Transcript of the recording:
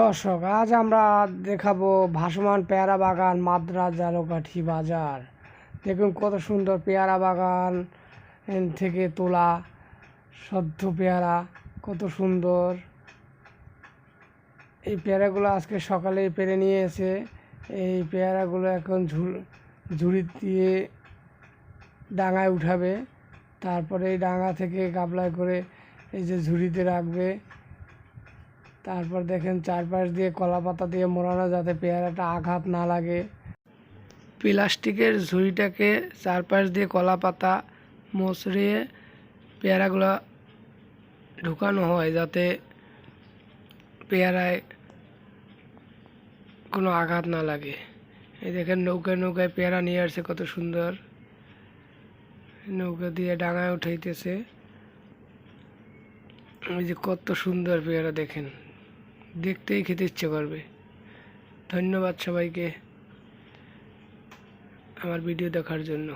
দর্শক, আজ আমরা দেখাবো ভাসমান পেয়ারা বাগান মাদ্রাজ জালকাঠি বাজার। দেখুন কত সুন্দর পেয়ারা বাগান থেকে তোলা, সদ্য পেয়ারা, কত সুন্দর। এই পেয়ারাগুলো আজকে সকালে পেরে নিয়ে এসে এই পেয়ারাগুলো এখন ঝুড় দিয়ে ডাঙায় উঠাবে। তারপরে এই ডাঙা থেকে গাবলায় করে এই যে ঝুড়িতে রাখবে। তারপর দেখেন চারপাশ দিয়ে কলা পাতা দিয়ে মোড়ানো যাতে পেয়ারাটা আঘাত না লাগে। প্লাস্টিকের ঝুড়িটাকে চারপাশ দিয়ে কলা পাতা মসড়িয়ে পেয়ারাগুলো ঢুকানো হয় যাতে পেয়ারায় কোনো আঘাত না লাগে। এই দেখেন নৌকায় নৌকায় পেয়ারা নিয়ে আসছে, কত সুন্দর। নৌকা দিয়ে ডাঙায় উঠাইতেছে। ওই যে কত সুন্দর পেয়ারা দেখেন। দেখতেই খেতে ইচ্ছে করবে। ধন্যবাদ সবাইকে আমার ভিডিও দেখার জন্য।